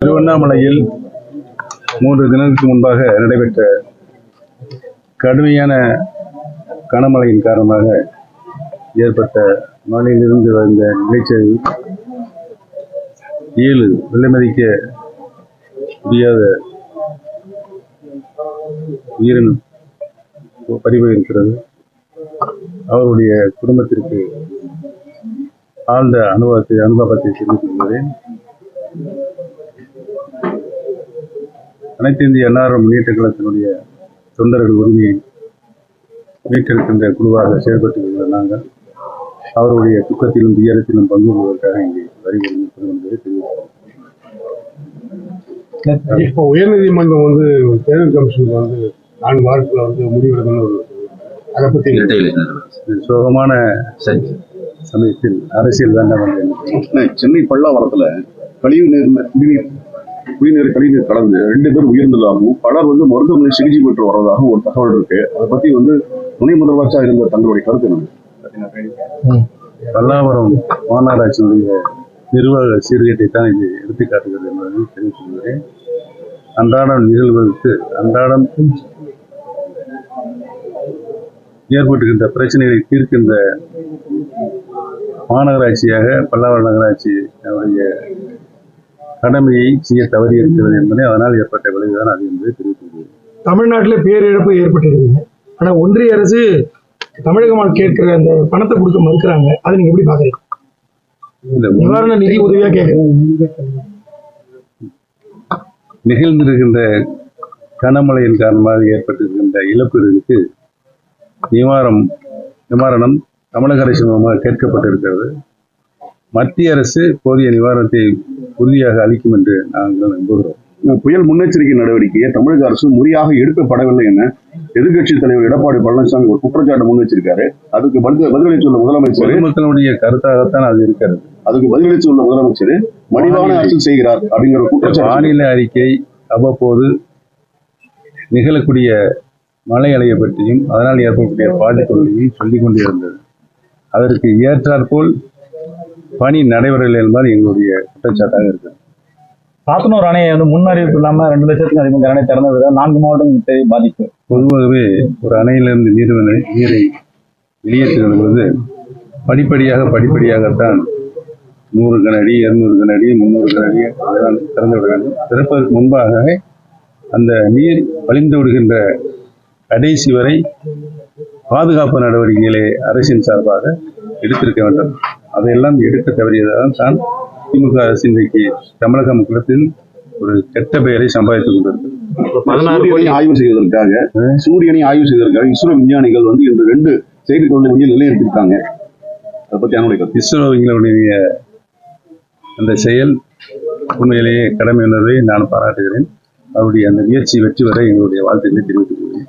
திருவண்ணாமலையில் மூன்று தினங்களுக்கு முன்பாக நடைபெற்ற கடுமையான கனமழையின் காரணமாக ஏற்பட்ட மழையிலிருந்து வந்த நிலைச்சரிவு ஏழு விலைமதிக்க முடியாத உயிரின் பதிவு இருக்கிறது அவருடைய குடும்பத்திற்கு ஆழ்ந்த அனுபவத்தை அனுபவத்தை தெரிவித்துக் கொள்கிறேன். அனைத்து இந்திய அன்னார முன்னேற்ற கழகத்தினுடைய தொண்டர்கள் உரிமையை மீட்டெடுக்கின்ற குழுவாக செயல்பட்டு வருகிற நாங்கள் அவருடைய துக்கத்திலும் துயரத்திலும் பங்கு கொள்வதற்காக இங்கே வருகிறோம் என்பதை தெரிவிக்கிறோம் இப்போ உயர்நீதிமன்றம் வந்து தேர்தல் கமிஷனுக்கு வந்து நான்கு வாரத்தில் வந்து முடிவெடுக்கணும்னு ஒரு அதை இது சோகமான சமயத்தில் அரசியல் வேண்டாம். சென்னை பல்லாவரத்துல கழிவு நீர் குடிநீர் குடிநீர் கழிவுநீர் கலந்து ரெண்டு பேர் உயிர்ந்ததாகவும் பலர் வந்து மருத்துவமனை சிகிச்சை பெற்று வர்றதாகவும் ஒரு தகவல் இருக்கு. அதை பத்தி வந்து துணை முதல்வராக இருந்த தங்களுடைய கருத்து என்ன பல்லாவரம் மாநகராட்சியினுடைய நிர்வாக சீர்கேட்டை தான் இது எடுத்துக்காட்டுகிறது என்பதை தெரிவித்துக் கொள்கிறேன் அன்றாடம் நிகழ்வுகளுக்கு அன்றாடம் ஏற்பட்டுகின்ற பிரச்சனைகளை தீர்க்கின்ற மாநகராட்சியாக பல்லாவரம் நகராட்சி அவருடைய கடமையை செய்ய தவறி இருக்கிறது என்பதை அதனால் ஏற்பட்ட விளைவுதான் அது என்பதை தெரிவித்துக் கொள்கிறேன் தமிழ்நாட்டில் பேரிழப்பு ஏற்பட்டிருக்குது ஆனா ஒன்றிய அரசு தமிழகமாக கேட்கிற அந்த பணத்தை கொடுக்க மறுக்கிறாங்க. அதை நீங்க எப்படி பாக்குறீங்க நிவாரண நிதி உதவியா கேட்குறேன் நிகழ்ந்திருக்கின்ற கனமழையின் காரணமாக ஏற்பட்டிருக்கின்ற இழப்பீடுகளுக்கு நிவாரணம் நிவாரணம் தமிழக அரசு மூலமாக கேட்கப்பட்டிருக்கிறது. மத்திய அரசு போதிய நிவாரணத்தை உறுதியாக அளிக்கும் என்று நாங்கள் நம்புகிறோம். புயல் முன்னெச்சரிக்கை நடவடிக்கையை தமிழக அரசு முறையாக எடுக்கப்படவில்லை என எதிர்க்கட்சி தலைவர் எடப்பாடி பழனிசாமி ஒரு குற்றச்சாட்டு முன் வச்சிருக்காரு அதுக்கு பதில் பதிலளித்துள்ள முதலமைச்சர் பொதுமக்களுடைய கருத்தாகத்தான் அது இருக்கிறது. அதுக்கு பதிலளித்துள்ள முதலமைச்சர் மலிவான அரசு செய்கிறார் அப்படிங்கிற குற்றச்சாட்டு வானிலை அறிக்கை அவ்வப்போது நிகழக்கூடிய மழை அலையை பற்றியும் அதனால் ஏற்படக்கூடிய பாதிப்புகளையும் சொல்லிக் கொண்டிருந்தது அதற்கு ஏற்றாற்போல் பணி நடைபெறவில்லை என்பது எங்களுடைய குற்றச்சாட்டாக இருக்கிறது சாத்தனூர் அணையை வந்து முன் அறிவிப்பு இல்லாம ரெண்டு லட்சத்துக்கு அதிகமாக அணை திறந்தது. நான்கு மாவட்டம் பாதிப்பு. பொதுவாகவே ஒரு அணையிலிருந்து நீர் நீரை வெளியேற்றுகிற பொழுது படிப்படியாக படிப்படியாகத்தான் நூறு கனஅடி இருநூறு கனஅடி முந்நூறு கனஅடி அதுதான் திறந்து விட வேண்டும். திறப்பதற்கு முன்பாகவே அந்த நீர் வழிந்து விடுகின்ற கடைசி வரை பாதுகாப்பு நடவடிக்கைகளை அரசின் சார்பாக எடுத்திருக்க வேண்டும். அதையெல்லாம் எடுக்க தவறியதால் தான் திமுக அரசு இன்றைக்கு தமிழக மக்களத்தில் ஒரு கெட்ட பெயரை சம்பாதித்துக் கொண்டிருக்கிறது. சூரியனை ஆய்வு செய்வதற்காக சூரியனை ஆய்வு செய்வதற்காக இஸ்ரோ விஞ்ஞானிகள் வந்து இந்த ரெண்டு செயற்கைக்கோளை வந்து நிலைநிறுத்திருக்காங்க அதை பத்தி என்னுடைய கருத்து? இஸ்ரோவிங்களுடைய அந்த செயல் உண்மையிலேயே கடமை உணர்வை நான் பாராட்டுகிறேன். அவருடைய அந்த முயற்சி வெற்றி வரை எங்களுடைய வாழ்த்துக்களை தெரிவித்துக் கொள்கிறேன்.